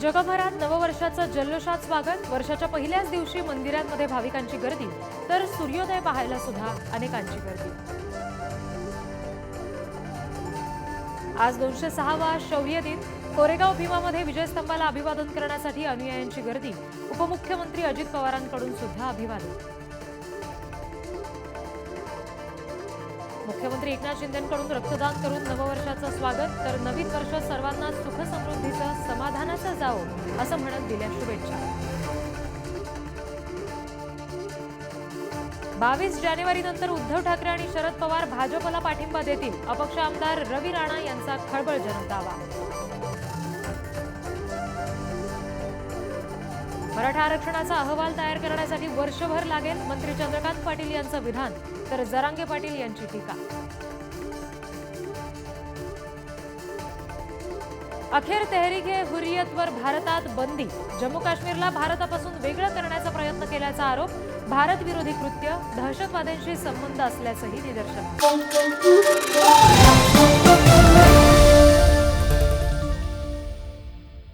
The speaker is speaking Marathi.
जगभरात नववर्षाचं जल्लोषात स्वागत. वर्षाच्या पहिल्याच दिवशी मंदिरांमध्ये भाविकांची गर्दी तर सूर्योदय पाहायला सुद्धा अनेकांची गर्दी. आज दोनशे सहावा शौर्य दिन. कोरेगाव भीमामध्ये विजयस्तंभाला अभिवादन करण्यासाठी अनुयायांची गर्दी. उपमुख्यमंत्री अजित पवारांकडून सुद्धा अभिवादन. मुख्यमंत्री एकनाथ शिंदेकडून रक्तदान करून नववर्षाचं स्वागत तर नवीन वर्ष सर्वांना सुख समृद्ध समाधानाचं जावो असं म्हणत दिल्या शुभेच्छा. बावीस जानेवारी नंतर उद्धव ठाकरे आणि शरद पवार भाजपला पाठिंबा देतील अपक्ष आमदार रवी राणा यांचा खळबळजनक दावा. मराठा आरक्षणाचा अहवाल तयार करण्यासाठी वर्षभर लागेल मंत्री चंद्रकांत पाटील यांचं विधान तर जरांगे पाटील यांची टीका. अखेर तेहरीक ए हुरियतवर भारतात बंदी. जम्मू काश्मीरला भारतापासून वेगळं करण्याचा प्रयत्न केल्याचा आरोप भारत विरोधी कृत्य दहशतवाद्यांशी संबंध असल्याचंही निदर्शन.